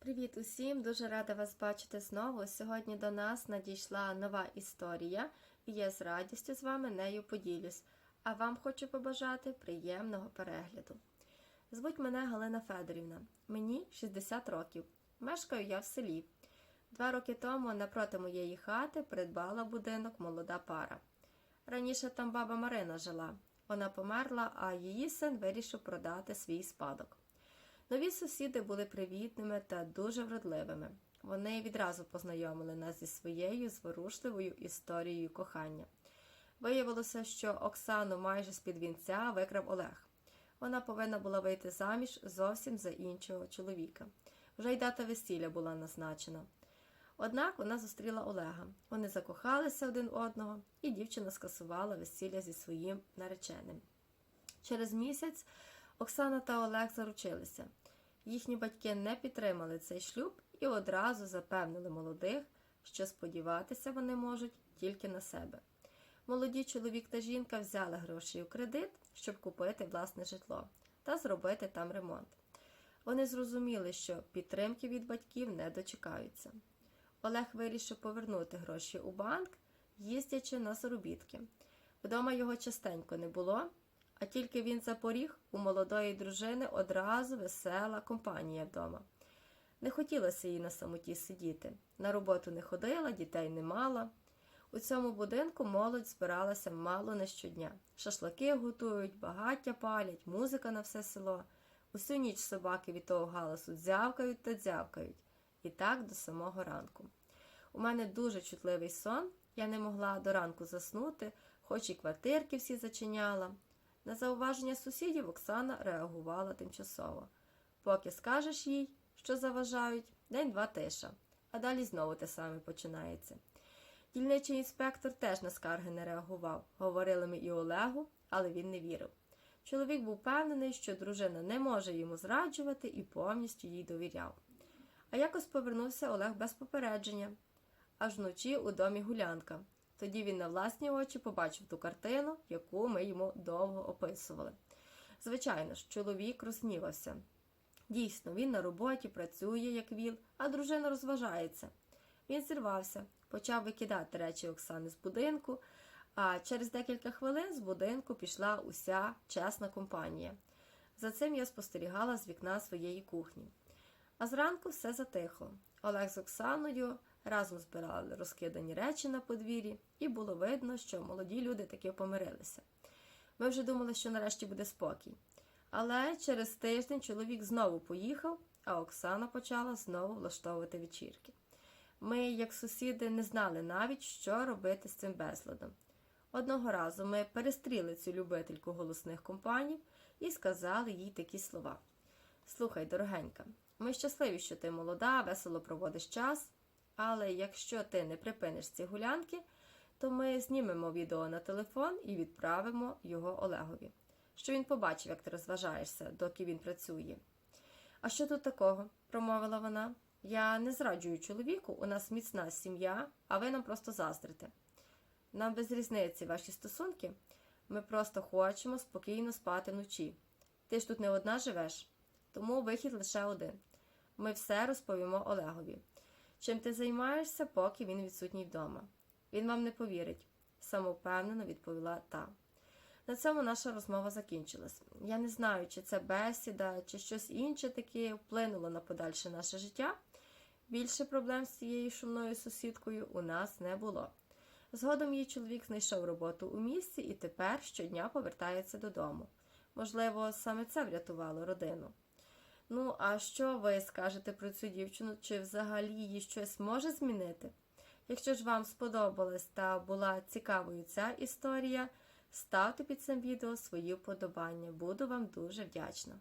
Привіт усім! Дуже рада вас бачити знову. Сьогодні до нас надійшла нова історія, і я з радістю з вами нею поділюсь. А вам хочу побажати приємного перегляду. Звуть мене Галина Федорівна. Мені 60 років. Мешкаю я в селі. Два роки тому напроти моєї хати придбала будинок молода пара. Раніше там баба Марина жила. Вона померла, а її син вирішив продати свій спадок. Нові сусіди були привітними та дуже вродливими. Вони відразу познайомили нас зі своєю зворушливою історією кохання. Виявилося, що Оксану майже з-під вінця викрав Олег. Вона повинна була вийти заміж зовсім за іншого чоловіка. Вже й дата весілля була назначена. Однак вона зустріла Олега. Вони закохалися один одного, і дівчина скасувала весілля зі своїм нареченим. Через місяць Оксана та Олег заручилися. Їхні батьки не підтримали цей шлюб і одразу запевнили молодих, що сподіватися вони можуть тільки на себе. Молоді чоловік та жінка взяли гроші у кредит, щоб купити власне житло та зробити там ремонт. Вони зрозуміли, що підтримки від батьків не дочекаються. Олег вирішив повернути гроші у банк, їздячи на заробітки. Вдома його частенько не було, а тільки він запоріг, у молодої дружини одразу весела компанія вдома. Не хотілося їй на самоті сидіти. На роботу не ходила, дітей не мала. У цьому будинку молодь збиралася мало не щодня. Шашлики готують, багаття палять, музика на все село. Усю ніч собаки від того галасу дзявкають та дзявкають. І так до самого ранку. У мене дуже чутливий сон, я не могла до ранку заснути, хоч і квартирки всі зачиняла. На зауваження сусідів Оксана реагувала тимчасово. Поки скажеш їй, що заважають, день-два тиша, а далі знову те саме починається. Дільничий інспектор теж на скарги не реагував. Говорили ми і Олегу, але він не вірив. Чоловік був впевнений, що дружина не може йому зраджувати і повністю їй довіряв. А якось повернувся Олег без попередження, аж вночі у домі гулянка. Тоді він на власні очі побачив ту картину, яку ми йому довго описували. Звичайно ж, чоловік рознівався. Дійсно, він на роботі працює, як віл, а дружина розважається. Він зірвався, почав викидати речі Оксани з будинку, а через декілька хвилин з будинку пішла уся чесна компанія. За цим я спостерігала з вікна своєї кухні. А зранку все затихло. Олег з Оксаною разом збирали розкидані речі на подвір'ї, і було видно, що молоді люди таки помирилися. Ми вже думали, що нарешті буде спокій. Але через тиждень чоловік знову поїхав, а Оксана почала знову влаштовувати вечірки. Ми, як сусіди, не знали навіть, що робити з цим безладом. Одного разу ми перестріли цю любительку голосних компаній і сказали їй такі слова: Слухай, дорогенька, ми щасливі, що ти молода, весело проводиш час, але якщо ти не припиниш ці гулянки, то ми знімемо відео на телефон і відправимо його Олегові, що він побачив, як ти розважаєшся, доки він працює. А що тут такого? промовила вона. Я не зраджую чоловіку, у нас міцна сім'я, а ви нам просто заздрите. Нам без різниці ваші стосунки. Ми просто хочемо спокійно спати вночі. Ти ж тут не одна живеш, тому вихід лише один. Ми все розповімо Олегові. Чим ти займаєшся, поки він відсутній вдома? Він вам не повірить, самовпевнено відповіла та. На цьому наша розмова закінчилась. Я не знаю, чи це бесіда, чи щось інше таке вплинуло на подальше наше життя. Більше проблем з цією шумною сусідкою у нас не було. Згодом її чоловік знайшов роботу у місті і тепер щодня повертається додому. Можливо, саме це врятувало родину. Ну, а що ви скажете про цю дівчину? Чи взагалі її щось може змінити? Якщо ж вам сподобалась та була цікавою ця історія, ставте під цим відео свої вподобання. Буду вам дуже вдячна.